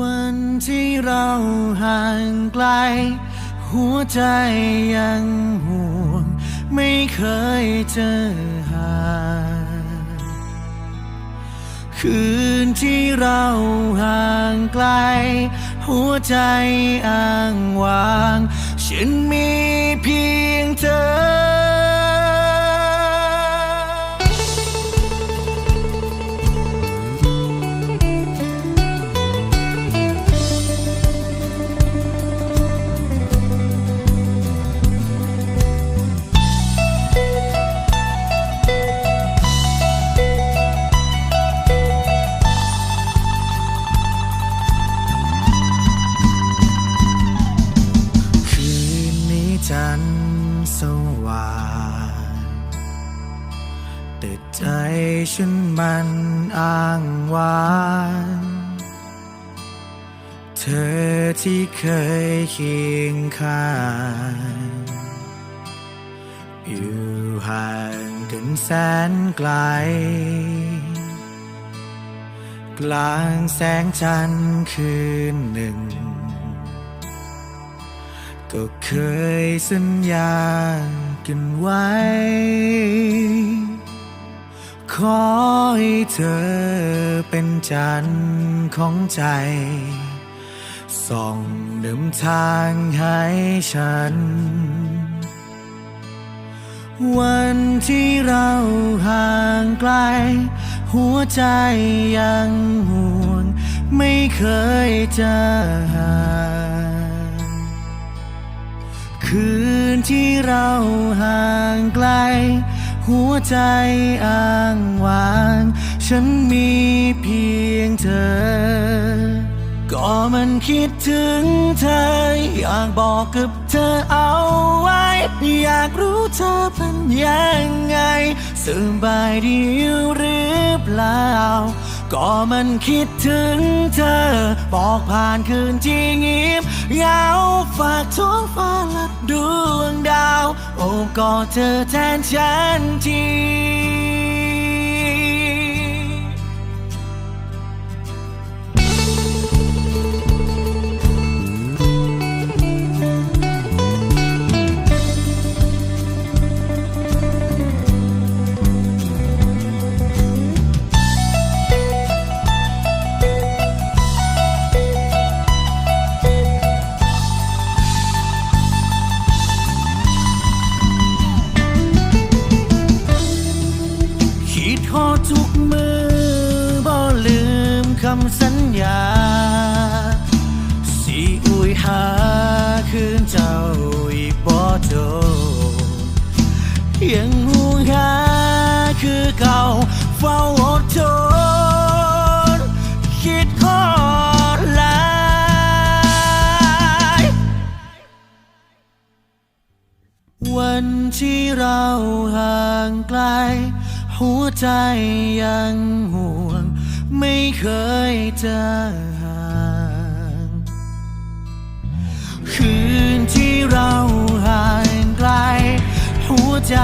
วันที่เราห่างไกล หัวใจยังห่วง ไม่เคยเจอหา คืนที่เราห่างไกล หัวใจอ้างว้าง ฉันมีเพียงเธอ แต่ใจฉันมันอ้างว้างเธอที่เคยเคียงข้างอยู่ห่างกันแสนไกล กลางแสงจันทร์คืนหนึ่ง ก็เคยสัญญากันไว้ ขอให้เธอเป็นจันทร์ของใจ ส่องนำทางให้ฉัน วันที่เราห่างไกล หัวใจยังห่วง ไม่เคยจะห่างคืนที่เราห่างไกล หัวใจอ้างว้าง ฉันมีเพียงเธอ ก็มันคิดถึงเธอ อยากบอกกับเธอเอาไว้ อยากรู้เธอเป็นยังไงสบายดีหรือเปล่า ก็มันคิดถึงเธอ บอกผ่านคืนที่เงียบเหงาฝากท้องฟ้าและดวงดาว โอ้กอดเธอแทนฉันทีำสัญญาสิอุยหาคืนเจ้าอีกบ่โดยังห่วงหาคือเก่าเฝ้าอดทนคิดฮอหลายวันที่เราห่างไกล หัวใจยังห่วง ไม่เคยจะห่างคืนที่เราห่างไกล หัวใจ